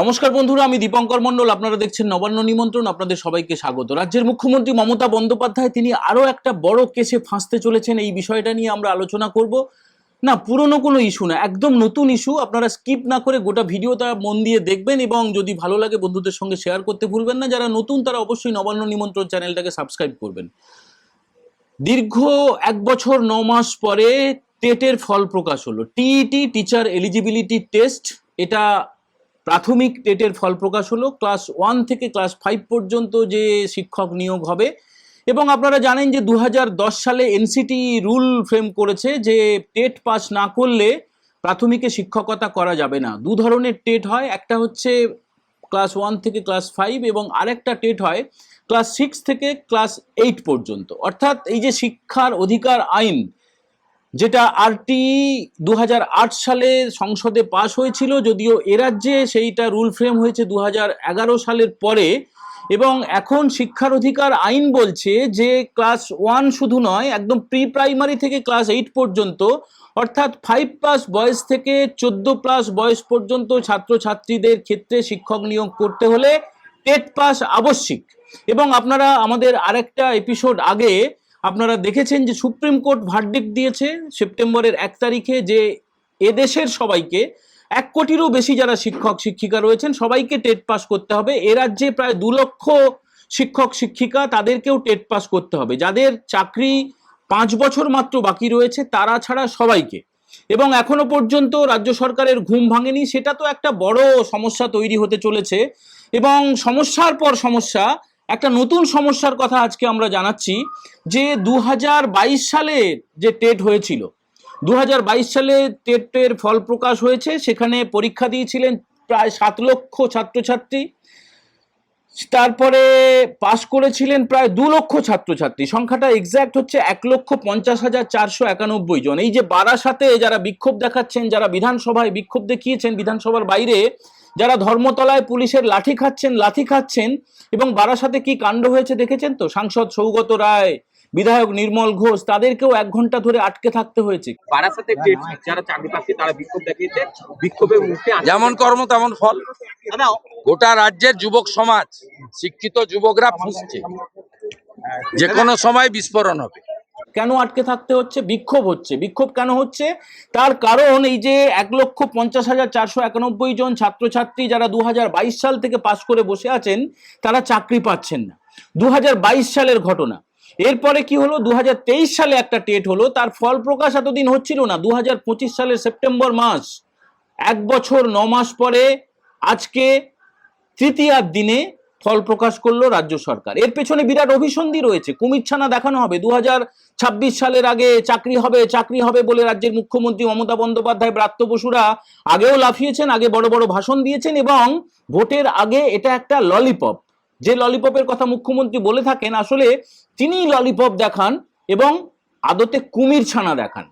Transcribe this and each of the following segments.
নমস্কার বন্ধুরা, আমি দীপঙ্কর মণ্ডল। আপনারা দেখছেন নবান্ন নিমন্ত্রণ, আপনাদের সবাইকে স্বাগত। রাজ্যের মুখ্যমন্ত্রী মমতা বন্দ্যোপাধ্যায়, তিনি আরও একটা বড় কেসে ফাঁসতে চলেছেন। এই বিষয়টা নিয়ে আমরা আলোচনা করব। না, পুরনো কোনো ইস্যু না, একদম নতুন ইস্যু। আপনারা স্কিপ না করে গোটা ভিডিওটা মন দিয়ে দেখবেন এবং যদি ভালো লাগে বন্ধুদের সঙ্গে শেয়ার করতে ভুলবেন না, যারা নতুন তারা অবশ্যই নবান্ন নিমন্ত্রণ চ্যানেলটাকে সাবস্ক্রাইব করবেন। দীর্ঘ এক বছর ন মাস পরে টেটের ফল প্রকাশ হলো। টিইটি টিচার এলিজিবিলিটি টেস্ট, এটা প্রাথমিক টেটের ফল প্রকাশ হলো, ক্লাস ওয়ান থেকে ক্লাস ফাইভ পর্যন্ত যে শিক্ষক নিয়োগ হবে। এবং আপনারা জানেন যে দু হাজার দশ সালে এনসিটি রুল ফ্রেম করেছে যে টেট পাস না করলে প্রাথমিকে শিক্ষকতা করা যাবে না। দু ধরনের টেট হয়, একটা হচ্ছে ক্লাস ওয়ান থেকে ক্লাস ফাইভ এবং আরেকটা টেট হয় ক্লাস সিক্স থেকে ক্লাস এইট পর্যন্ত। অর্থাৎ এই যে শিক্ষার অধিকার আইন যেটা আরটি দু হাজার আট সালে সংসদে পাশ হয়েছিল, যদিও এ রাজ্যে সেইটা রুল ফ্রেম হয়েছে দু হাজার এগারো সালের পরে। এবং এখন শিক্ষার অধিকার আইন বলছে যে ক্লাস ওয়ান শুধু নয়, একদম প্রি প্রাইমারি থেকে ক্লাস এইট পর্যন্ত, অর্থাৎ ফাইভ প্লাস বয়স থেকে চোদ্দ প্লাস বয়স পর্যন্ত ছাত্রছাত্রীদের ক্ষেত্রে শিক্ষক নিয়োগ করতে হলে টেট পাস আবশ্যিক। এবং আপনারা আমাদের আরেকটা এপিসোড আগে আপনারা দেখেছেন যে সুপ্রিম কোর্ট ভার্ডিক্ট দিয়েছে সেপ্টেম্বরের এক তারিখে যে এদেশের সবাইকে এক কোটিরও বেশি যারা শিক্ষক, শিক্ষিকা রয়েছেন, সবাইকে টেট পাস করতে হবে। এ রাজ্যে প্রায় দু লক্ষ শিক্ষক, শিক্ষিকা তাদেরকেও টেট পাস করতে হবে। যাদের চাকরি পাঁচ বছর মাত্র বাকি রয়েছে, তারা ছাড়া সবাইকে। এবং এখনও পর্যন্ত রাজ্য সরকারের ঘুম ভাঙেনি, সেটা তো একটা বড় সমস্যা তৈরি হতে চলেছে। এবং সমস্যার পর সমস্যা একটা নতুন সমস্যার কথা আজকে আমরা জানাচ্ছি যে দু হাজার বাইশ সালে যে টেট হয়েছিল দু হাজার বাইশ সালে টেটের ফল প্রকাশ হয়েছে, সেখানে পরীক্ষা দিয়েছিলেন প্রায় সাত লক্ষ ছাত্রছাত্রী। তারপরে পাস করেছিলেন প্রায় দু লক্ষ ছাত্রছাত্রী। সংখ্যাটা এক্স্যাক্ট হচ্ছে এক লক্ষ পঞ্চাশ হাজার চারশো একানব্বই জন। এই যে বারাসাতে যারা বিক্ষোভ দেখাচ্ছেন, যারা বিধানসভায় বিক্ষোভ দেখিয়েছেন বিধানসভার বাইরে, যারা ধর্মতলায় পুলিশের লাঠি খাচ্ছেন লাঠি খাচ্ছেন এবং বারাসাতে কি কাণ্ড হয়েছে দেখেছেন তো? সাংসদ সৌগত রায় বিধায়ক নির্মল ঘোষ তাদেরকেও এক ঘণ্টা ধরে আটকে থাকতে হয়েছে। বারাসাতে যারা চাকরি পাচ্ছে তারা বিক্ষোভ দেখিয়েছে। বিক্ষোভের মুখে যেমন কর্ম তেমন ফল। গোটা রাজ্যের যুবক সমাজ শিক্ষিত যুবকরা ফুসছে। যে কোনো সময় বিস্ফোরণ হবে। কেন আটকে থাকতে হচ্ছে? বিক্ষোভ হচ্ছে। বিক্ষোভ কেন হচ্ছে? তার কারণ এই যে এক লক্ষ পঞ্চাশ হাজার চারশো একানব্বই জন ছাত্রছাত্রী যারা দু হাজার বাইশ সাল থেকে পাশ করে বসে আছেন তারা চাকরি পাচ্ছেন না। দু হাজার বাইশ সালের ঘটনা। এরপরে কি হলো? দু হাজার তেইশ সালে একটা টেট হলো। তার ফল প্রকাশ এতদিন হচ্ছিল না দু হাজার পঁচিশ সালের সেপ্টেম্বর মাস। এক বছর, ন মাস পরে আজকে তৃতীয়ার দিনে ফল প্রকাশ করল রাজ্য সরকার। এর পেছনে বিরাট অভিসন্ধি রয়েছে। কুমিরছানা দেখানো হবে। দু সালের আগে চাকরি হবে চাকরি হবে বলে রাজ্যের মুখ্যমন্ত্রী মমতা বন্দ্যোপাধ্যায় ব্রাত্য বসুরা আগেও লাফিয়েছেন, আগে বড় বড় ভাষণ দিয়েছেন এবং ভোটের আগে এটা একটা ললিপপ যে ললিপপের কথা মুখ্যমন্ত্রী বলে থাকেন, আসলে তিনি ললিপপ দেখান এবং আদতে কুমির ছানা দেখান।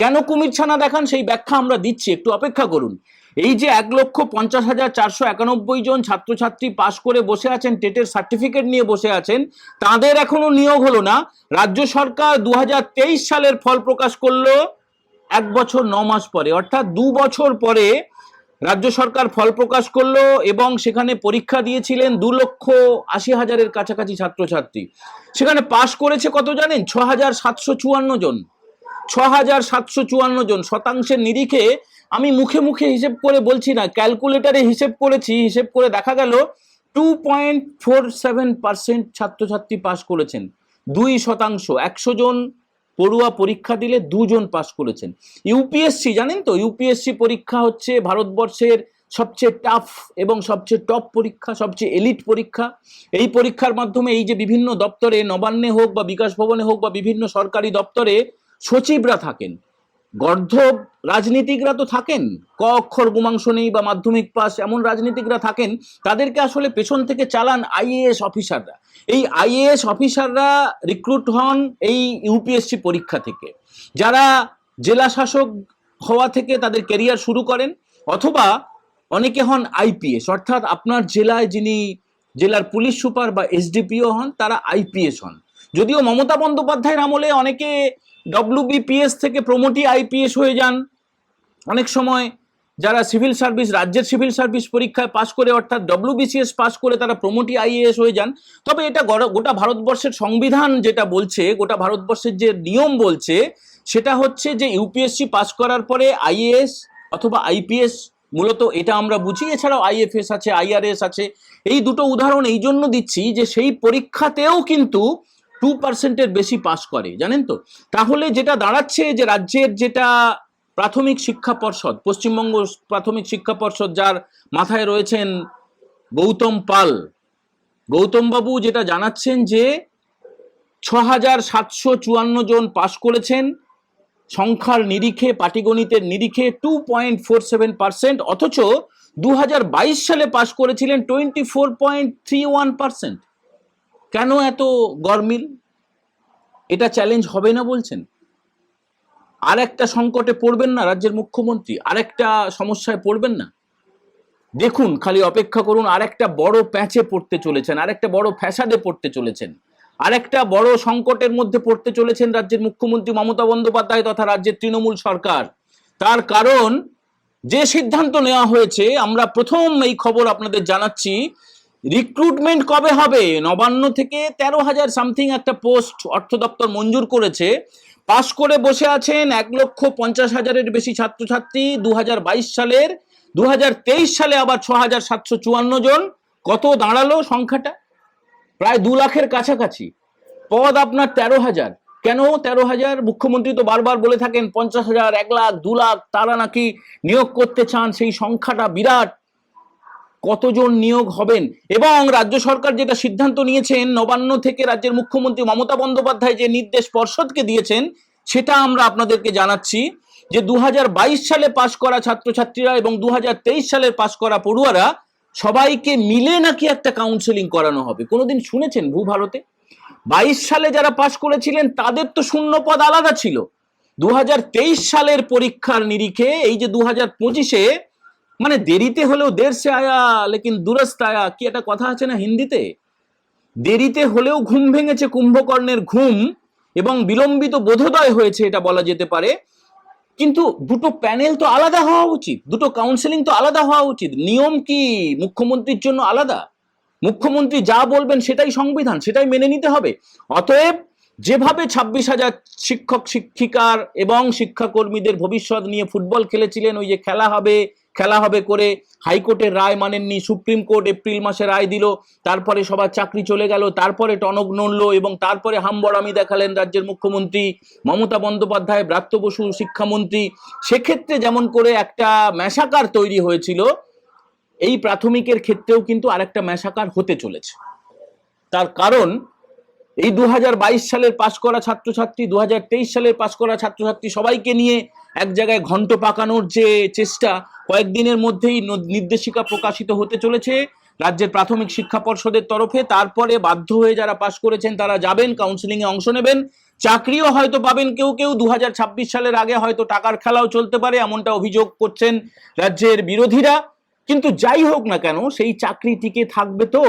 কেন কুমির ছানা দেখান? সেই ব্যাখ্যা আমরা দিচ্ছি, একটু অপেক্ষা করুন। এই যে এক লক্ষ পঞ্চাশ হাজার চারশো একানব্বই জন ছাত্রছাত্রী পাশ করে বসে আছেন টেটের সার্টিফিকেট নিয়ে বসে আছেন, তাদের এখনও নিয়োগ হলো না। রাজ্য সরকার দু হাজার তেইশ সালের ফল প্রকাশ করল এক বছর ন মাস পরে, অর্থাৎ দু বছর পরে রাজ্য সরকার ফল প্রকাশ করল এবং সেখানে পরীক্ষা দিয়েছিলেন দু লক্ষ আশি হাজারের কাছাকাছি ছাত্রছাত্রী। সেখানে পাশ করেছে কত জানেন? ছ হাজার সাতশো চুয়ান্ন জন। ছ হাজার সাতশো চুয়ান্ন জন। শতাংশের নিরিখে আমি মুখে মুখে হিসেব করে বলছি না, ক্যালকুলেটারে হিসেব করেছি, হিসেব করে দেখা গেল two point four seven percent ছাত্রছাত্রী পাশ করেছেন। দুই শতাংশ, একশো জন পড়ুয়া পরীক্ষা দিলে দুজন পাশ করেছেন। ইউপিএসসি, জানেন তো? ইউপিএসসি পরীক্ষা হচ্ছে ভারতবর্ষের সবচেয়ে টাফ এবং সবচেয়ে টপ পরীক্ষা, সবচেয়ে এলিট পরীক্ষা। এই পরীক্ষার মাধ্যমে এই যে বিভিন্ন দপ্তরে নবান্নে হোক বা বিকাশ ভবনে হোক বা বিভিন্ন সরকারি দপ্তরে সচিবরা থাকেন। গর্ধব রাজনীতিকরা তো থাকেন। ক অক্ষর গুমাংশ নেই বা মাধ্যমিক পাস এমন রাজনীতিকরা থাকেন, তাদেরকে আসলে পেছন থেকে চালান আইএএস অফিসাররা। এই আইএএস অফিসাররা রিক্রুট হন এই ইউপিএসসি পরীক্ষা থেকে। যারা জেলা শাসক হওয়া থেকে তাদের কেরিয়ার শুরু করেন, অথবা অনেকে হন আইপিএস, অর্থাৎ আপনার জেলায় যিনি জেলার পুলিশ সুপার বা এসডিপিও হন, তারা আইপিএস হন। যদিও মমতা বন্দ্যোপাধ্যায়ের আমলে অনেকে ডব্লিউবিপিএস থেকে প্রমোটি আইপিএস হয়ে যান। অনেক সময় যারা সিভিল সার্ভিস রাজ্যের সিভিল সার্ভিস পরীক্ষায় পাশ করে, অর্থাৎ ডব্লিউবিসিএস পাশ করে তারা প্রমোটি আইএএস হয়ে যান। তবে এটা গোটা ভারতবর্ষের সংবিধান যেটা বলছে, গোটা ভারতবর্ষের যে নিয়ম বলছে, সেটা হচ্ছে যে ইউপিএসসি পাশ করার পরে আইএএস অথবা আইপিএস মূলত এটা আমরা বুঝি। এছাড়াও আইএফএস আছে আইআরএস আছে। এই দুটো উদাহরণ এই জন্য দিচ্ছি যে সেই পরীক্ষাতেও কিন্তু টু পার্সেন্টের বেশি পাস করে, জানেন তো? তাহলে যেটা দাঁড়াচ্ছে যে রাজ্যের যেটা প্রাথমিক শিক্ষা পর্ষদ, পশ্চিমবঙ্গ প্রাথমিক শিক্ষা পর্ষদ যার মাথায় রয়েছেন গৌতম পাল, গৌতম বাবু যেটা জানাচ্ছেন যে ছ হাজার সাতশো চুয়ান্ন জন পাশ করেছেন, সংখ্যার নিরিখে, পাটিগণিতের নিরিখে two point four seven percent অথচ দু হাজার বাইশ সালে পাশ করেছিলেন twenty four point three one percent কেন এত গরমিল? এটা চ্যালেঞ্জ হবে না বলছেন? আর একটা সংকটে পড়বেন না রাজ্যের মুখ্যমন্ত্রী? আর একটা সমস্যায় পড়বেন না? দেখুন, খালি অপেক্ষা করুন আর একটা বড় প্যাঁচে পড়তে চলেছেন আর একটা বড় ফ্যাসাদে পড়তে চলেছেন আর একটা বড় সংকটের মধ্যে পড়তে চলেছেন রাজ্যের মুখ্যমন্ত্রী মমতা বন্দ্যোপাধ্যায় তথা রাজ্যের তৃণমূল সরকার। তার কারণ, যে সিদ্ধান্ত নেওয়া হয়েছে, আমরা প্রথম এই খবর আপনাদের জানাচ্ছি রিক্রুটমেন্ট কবে হবে? নবান্ন থেকে তেরো হাজার সামথিং একটা পোস্ট অর্থ দপ্তর মঞ্জুর করেছে। পাশ করে বসে আছেন এক লক্ষ পঞ্চাশ হাজারের বেশি ছাত্রছাত্রী, দু হাজার বাইশ সালের, দু হাজার তেইশ সালে আবার ছ হাজার সাতশো চুয়ান্ন জন। কত দাঁড়াল সংখ্যাটা? প্রায় দু লাখের কাছাকাছি। পদ আপনার তেরো হাজার। কেন তেরো হাজার? মুখ্যমন্ত্রী তো বারবার বলে থাকেন, পঞ্চাশ হাজার, এক লাখ, দু লাখ, তারা নাকি নিয়োগ করতে চান, সেই সংখ্যাটা বিরাট। কতজন নিয়োগ হবেন? এবং রাজ্য সরকার যেটা সিদ্ধান্ত নিয়েছেন, নবান্ন থেকে রাজ্যের মুখ্যমন্ত্রী মমতা বন্দ্যোপাধ্যায় যে নির্দেশ পর্ষদকে দিয়েছেন, সেটা আমরা আপনাদেরকে জানাচ্ছি যে দু হাজার বাইশ সালে পাশ করা ছাত্রছাত্রীরা এবং দু সালের পাশ করা পড়ুয়ারা সবাইকে মিলে নাকি একটা কাউন্সেলিং করানো হবে? কোনোদিন শুনেছেন ভূভারতে বাইশ সালে যারা পাশ করেছিলেন, তাদের তো শূন্য পদ আলাদা ছিল। দু হাজার তেইশ সালের পরীক্ষার নিরিখে এই যে দু হাজার পঁচিশে মানে দেরিতে হলেও দের সে আয়া, লেকিন দুরস্ত আয়া, কি একটা কথা আছে না হিন্দিতে? দেরিতে হলেও ঘুম ভেঙেছে কুম্ভকর্ণের ঘুম এবং বিলম্বিত বোধোদয় হয়েছে এটা বলা যেতে পারে। কিন্তু দুটো প্যানেল তো আলাদা হওয়া উচিত, দুটো কাউন্সেলিং তো আলাদা হওয়া উচিত। নিয়ম কি মুখ্যমন্ত্রীর জন্য আলাদা? মুখ্যমন্ত্রী যা বলবেন সেটাই সংবিধান, সেটাই মেনে নিতে হবে। অতএব যেভাবে ছাব্বিশ হাজার শিক্ষক, শিক্ষিকার এবং শিক্ষাকর্মীদের ভবিষ্যৎ নিয়ে ফুটবল খেলেছিলেন, ওই যে খেলা হবে খেলা হবে করে হাইকোর্টের রায় মানেননি, সুপ্রিম কোর্ট এপ্রিল মাসে রায় দিল, তারপরে সবার চাকরি চলে গেল, তারপরে টনক নড়লো এবং তারপরে হাম্বড়ামি দেখালেন রাজ্যের মুখ্যমন্ত্রী মমতা বন্দ্যোপাধ্যায়, ব্রাত্য বসু শিক্ষামন্ত্রী। সেক্ষেত্রে যেমন করে একটা মেশাকার তৈরি হয়েছিল, এই প্রাথমিকের ক্ষেত্রেও কিন্তু আরেকটা মেশাকার হতে চলেছে। তার কারণ এই দু হাজার বাইশ সালের পাশ করা ছাত্রছাত্রী দু হাজার তেইশ সালের পাশ করা ছাত্রছাত্রী সবাইকে নিয়ে এক জায়গায় ঘন্ট পাকানোর যে চেষ্টা কয়েকদিনের মধ্যেই নির্দেশিকা প্রকাশিত হতে চলেছে রাজ্যের প্রাথমিক শিক্ষা পর্ষদের তরফে। তারপরে বাধ্য হয়ে যারা পাশ করেছেন তারা যাবেন কাউন্সিলিং এ অংশ নেবেন। চাকরিও হয়তো পাবেন কেউ কেউ দু হাজার ছাব্বিশ সালের আগে হয়তো টাকার খেলাও চলতে পারে এমনটা অভিযোগ করছেন রাজ্যের বিরোধীরা। কিন্তু যাই হোক না কেন, সেই চাকরি টিকে থাকবে তো।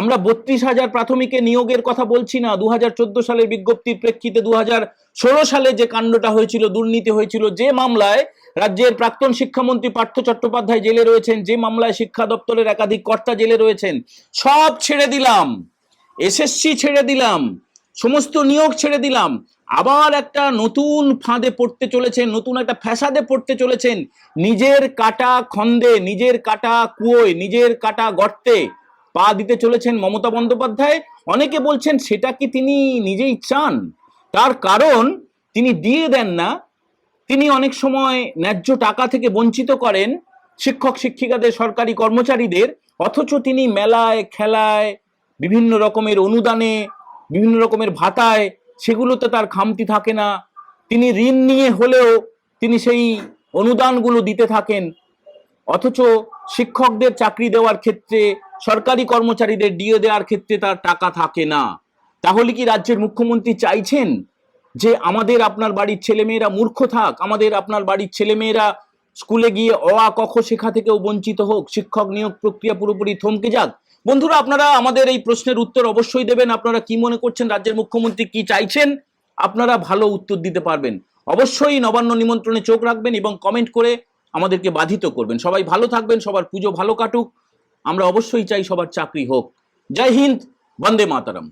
আমরা বত্রিশ হাজার প্রাথমিকে নিয়োগের কথা বলছি না। দু হাজার চোদ্দ সালের বিজ্ঞপ্তির প্রেক্ষিতে দু হাজার ষোলো সালে যে কাণ্ডটা হয়েছিল, দুর্নীতি হয়েছিল, যে মামলায় রাজ্যের প্রাক্তন শিক্ষামন্ত্রী পার্থ চট্টোপাধ্যায় জেলে রয়েছেন, যে মামলায় শিক্ষা দপ্তরের একাধিক কর্তা জেলে রয়েছেন, সব ছেড়ে দিলাম। এসএসসি ছেড়ে দিলাম, সমস্ত নিয়োগ ছেড়ে দিলাম। আবার একটা নতুন ফাঁদে পড়তে চলেছেন, নতুন একটা ফ্যাসাদে পড়তে চলেছেন, নিজের কাটা খন্দে, নিজের কাটা কুয়োয়, নিজের কাটা গর্তে। পা দিতে চলেছেন মমতা বন্দ্যোপাধ্যায়। অনেকে বলছেন সেটা কি তিনি নিজেই চান? তার কারণ তিনি দিয়ে দেন না। তিনি অনেক সময় ন্যায্য টাকা থেকে বঞ্চিত করেন শিক্ষক শিক্ষিকাদের, সরকারি কর্মচারীদের। অথচ তিনি মেলায়, খেলায়, বিভিন্ন রকমের অনুদানে, বিভিন্ন রকমের ভাতায় সেগুলোতে তার খামতি থাকে না। তিনি ঋণ নিয়ে হলেও তিনি সেই অনুদানগুলো দিতে থাকেন। অথচ শিক্ষকদের চাকরি দেওয়ার ক্ষেত্রে সরকারি কর্মচারীদের ডিএ দেওয়ার ক্ষেত্রে তার টাকা থাকে না। তাহলে কি রাজ্যের মুখ্যমন্ত্রী চাইছেন যে আমাদের আপনার বাড়ির ছেলেমেয়েরা মূর্খ থাক, আমাদের আপনার বাড়ির ছেলেমেয়েরা স্কুলে গিয়ে অ, আ, ক, খ শেখা থেকেও বঞ্চিত হোক, শিক্ষক নিয়োগ প্রক্রিয়া পুরোপুরি থমকে যাক? বন্ধুরা, আপনারা আমাদের এই প্রশ্নের উত্তর অবশ্যই দেবেন। আপনারা কি মনে করছেন রাজ্যের মুখ্যমন্ত্রী কি চাইছেন? আপনারা ভালো উত্তর দিতে পারবেন। অবশ্যই নবান্ন নিমন্ত্রণে চোখ রাখবেন এবং কমেন্ট করে আমাদেরকে বাধিত করবেন। সবাই ভালো থাকবেন, সবার পুজো ভালো কাটুক। আমরা অবশ্যই চাই সবার চাকরি হোক। জয় হিন্দ বন্দে মাতারাম।